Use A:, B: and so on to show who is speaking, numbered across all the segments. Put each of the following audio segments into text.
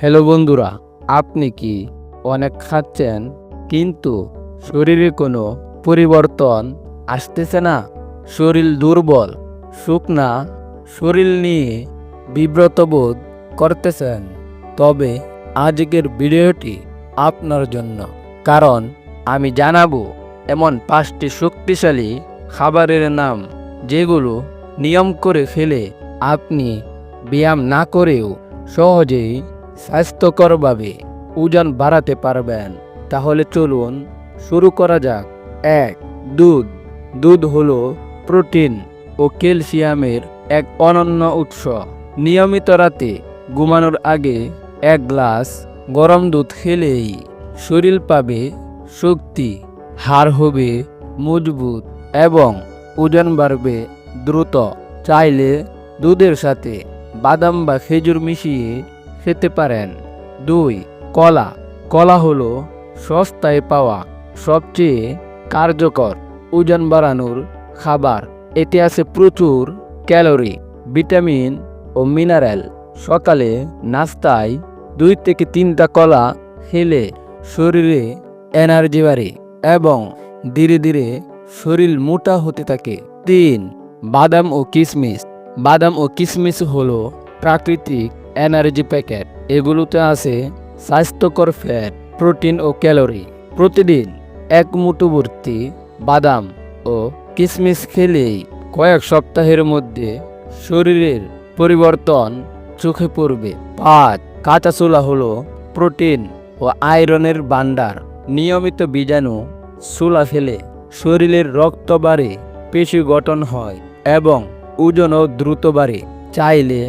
A: Hello বন্ধুরা, আপনি কি অনেক খাচ্ছেন? কিন্তু শরীরে কোনো পরিবর্তন আসতেছে না? শরীর দুর্বল, শুকনা, শরীর নিয়ে বিব্রত বোধ করতেছেন। তবে আজকের ভিডিওটি আপনার জন্য, কারণ আমি জানাব এমন পাঁচটি শক্তিশালী খাবারের নাম, যেগুলো নিয়ম করে ফেলে আপনি ব্যায়াম না করেও সহজেই স্বাস্থ্যকরভাবে ওজন বাড়াতে পারবেন। তাহলে চলুন শুরু করা যাক। এক, দুধ। দুধ হলো প্রোটিন ও ক্যালসিয়ামের এক অনন্য উৎস। নিয়মিত রাতে ঘুমানোর আগে এক গ্লাস গরম দুধ খেলেই শরীর পাবে শক্তি, হাড় হবে মজবুত এবং ওজন বাড়বে দ্রুত। চাইলে দুধের সাথে বাদাম বা খেজুর মিশিয়ে খেতে পারেন। দুই, কলা। কলা হলো সস্তায় পাওয়া, সবচেয়ে কার্যকর, ওজন বাড়ানোর খাবার। এতে আছে প্রচুর ক্যালোরি, ভিটামিন ও মিনারেল। সকালে নাস্তায় দুই থেকে তিনটা কলা খেলে শরীরে এনার্জি বাড়ে এবং ধীরে ধীরে শরীর মোটা হতে থাকে। তিন, বাদাম ও কিশমিশ বাদাম ও কিশমিশ হলো প্রাকৃতিক এনার্জি প্যাকেট। এগুলোতে আছে স্বাস্থ্যকর ফ্যাট, প্রোটিন ও ক্যালোরি। প্রতিদিন এক মুঠো ভর্তি বাদাম ও কিশমিশ খেলেই কয়েক সপ্তাহের মধ্যে শরীরের পরিবর্তন চোখে পড়বে। পাঁচ, কাঁচা ছোলা হলো প্রোটিন ও আয়রনের ভান্ডার নিয়মিত বীজাণু ছোলা ফেলে শরীরের রক্ত বাড়ে পেশি গঠন হয় এবং ওজনও দ্রুত বাড়ে। চাইলে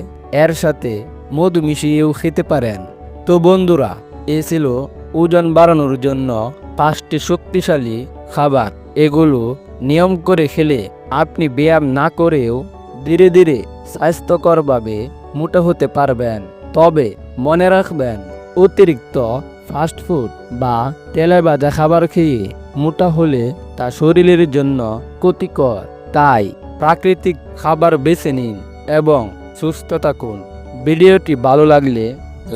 A: এর সাথে মধু মিশিয়েও খেতে পারেন। তো বন্ধুরা, এ ছিল ওজন বাড়ানোর জন্য পাঁচটি শক্তিশালী খাবার। এগুলো নিয়ম করে খেলে আপনি ব্যায়াম না করেও ধীরে ধীরে স্বাস্থ্যকরভাবে মোটা হতে পারবেন। তবে মনে রাখবেন, অতিরিক্ত ফাস্টফুড বা তেলে ভাজা খাবার খেয়ে মোটা হলে তা শরীরের জন্য ক্ষতিকর। তাই প্রাকৃতিক খাবার বেছে নিন এবং সুস্থ থাকুন। ভিডিওটি ভালো লাগলে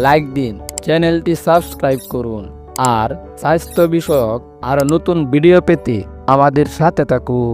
A: লাইক দিন, চ্যানেলটি সাবস্ক্রাইব করুন আর স্বাস্থ্য বিষয়ক আরও নতুন ভিডিও পেতে আমাদের সাথে থাকুন।